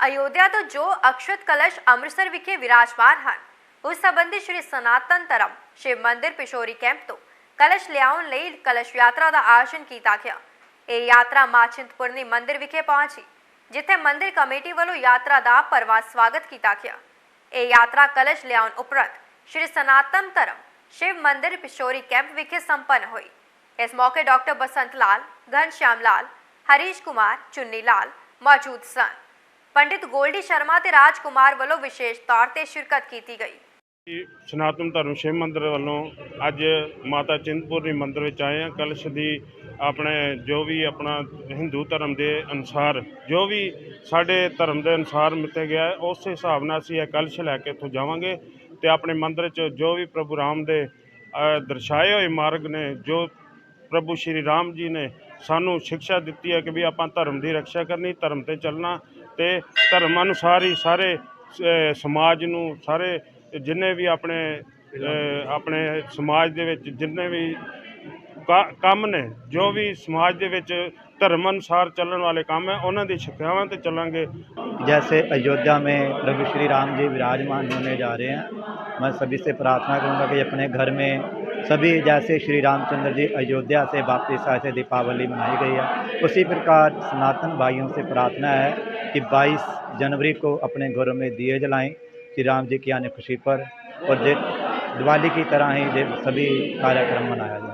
ਅਯੋਧਿਆ ਤੋਂ ਜੋ ਅਕਸ਼ਤ ਕਲਸ਼ ਅੰਮ੍ਰਿਤਸਰ ਵਿਖੇ ਵਿਰਾਜਮਾਨ ਹਨ, ਉਸ ਸੰਬੰਧੀ ਸ਼੍ਰੀ ਸਨਾਤਨ ਧਰਮ ਸ਼ਿਵ ਮੰਦਿਰ ਪਿਸ਼ੋਰੀ ਕੈਂਪ ਤੋਂ ਕਲਸ਼ ਲਿਆਉਣ ਲਈ ਕਲਸ਼ ਯਾਤਰਾ ਦਾ ਆਯੋਜਨ ਕੀਤਾ ਗਿਆ। ਇਹ ਯਾਤਰਾ ਮਾਚਿੰਤਪੁਰਨੀ ਮੰਦਿਰ ਵਿਖੇ ਪਹੁੰਚੀ, ਜਿੱਥੇ ਮੰਦਿਰ ਕਮੇਟੀ ਵੱਲੋਂ ਯਾਤਰਾ ਦਾ ਪਰਵਾ ਸਵਾਗਤ ਕੀਤਾ ਗਿਆ। ਇਹ ਯਾਤਰਾ ਕਲਸ਼ ਲਿਆਉਣ ਉਪਰੰਤ ਸ਼੍ਰੀ ਸਨਾਤਨ ਧਰਮ, ਸ਼ਿਵ ਮੰਦਿਰ ਪਿਸ਼ੋਰੀ ਕੈਂਪ ਵਿਖੇ ਸੰਪੰਨ ਹੋਈ। ਇਸ ਮੌਕੇ ਡਾਕਟਰ ਬਸੰਤ ਲਾਲ, ਘਨਸ਼ਿਆਮ ਲਾਲ, ਹਰੀਸ਼ ਕੁਮਾਰ, ਚੁੰਨੀ ਲਾਲ ਮੌਜੂਦ ਸਨ। ਪੰਡਿਤ ਗੋਲਡੀ ਸ਼ਰਮਾ ਤੇ ਰਾਜ ਕੁਮਾਰ ਵੱਲੋਂ ਵਿਸ਼ੇਸ਼ ਤੌਰ ਤੇ ਸ਼ਿਰਕਤ ਕੀਤੀ ਗਈ। ਜੀ, ਸਨਾਤਨ ਧਰਮ ਸ਼ਿਵ ਮੰਦਿਰ ਵੱਲੋਂ ਅੱਜ ਮਾਤਾ ਚਿੰਤਪੁਰਨੀ ਮੰਦਿਰ ਵਿੱਚ ਆਏ ਹਾਂ। ਕਲਸ਼ ਦੀ ਆਪਣੇ ਜੋ ਵੀ ਆਪਣਾ ਹਿੰਦੂ ਧਰਮ ਦੇ ਅਨੁਸਾਰ ਜੋ ਵੀ ਸਾਡੇ ਧਰਮ ਦੇ ਅਨੁਸਾਰ ਮਿੱਤੇ ਗਿਆ ਉਸ ਹਿਸਾਬ ਨਾਲ ਅਸੀਂ ਇਹ ਕਲਸ਼ ਲੈ ਕੇ ਇੱਥੋਂ ਜਾਵਾਂਗੇ ਤੇ ਆਪਣੇ ਮੰਦਿਰ 'ਚ ਜੋ ਵੀ ਪ੍ਰਭੂ ਰਾਮ ਦੇ ਦਰਸਾਏ ਹੋਏ ਮਾਰਗ ਨੇ ਜੋ ਪ੍ਰਭੂ ਸ਼੍ਰੀ ਰਾਮ ਜੀ ਨੇ ਸਾਨੂੰ ਸਿੱਖਿਆ ਦਿੱਤੀ ਹੈ ਕਿ ਵੀ ਆਪਾਂ ਧਰਮ ਦੀ ਰੱਖਿਆ ਕਰਨੀ ਧਰਮ ਤੇ ਚੱਲਣਾ ਤੇ ਧਰਮ ਅਨੁਸਾਰ ਹੀ ਸਾਰੇ ਅ, ਸਮਾਜ ਨੂੰ ਸਾਰੇ ਜਿੰਨੇ ਵੀ ਆਪਣੇ ਅ, ਆਪਣੇ ਸਮਾਜ ਦੇ ਵਿੱਚ ਜਿੰਨੇ ਵੀ ਕਾ- ਕੰਮ ਨੇ ਜੋ ਵੀ ਸਮਾਜ ਦੇ ਵਿੱਚ ਧਰਮ ਅਨੁਸਾਰ ਚੱਲਣ ਵਾਲੇ ਕੰਮ ਹੈ ਉਹਨਾਂ ਦੀ ਸਿੱਖਿਆਵਾਂ ਤੇ ਚੱਲਾਂਗੇ जैसे अयोध्या में प्रभु श्री राम जी विराजमान होने जा रहे हैं मैं सभी से प्रार्थना करूंगा कि अपने घर में सभी जैसे श्री रामचंद्र जी अयोध्या से वापसी थे दीपावली मनाई गई है। उसी प्रकार सनातन भाइयों से प्रार्थना है कि 22 जनवरी को अपने घरों में दिए जलाएँ श्री राम जी की आने खुशी पर और दिवाली की तरह ही सभी कार्यक्रम मनाया जाए।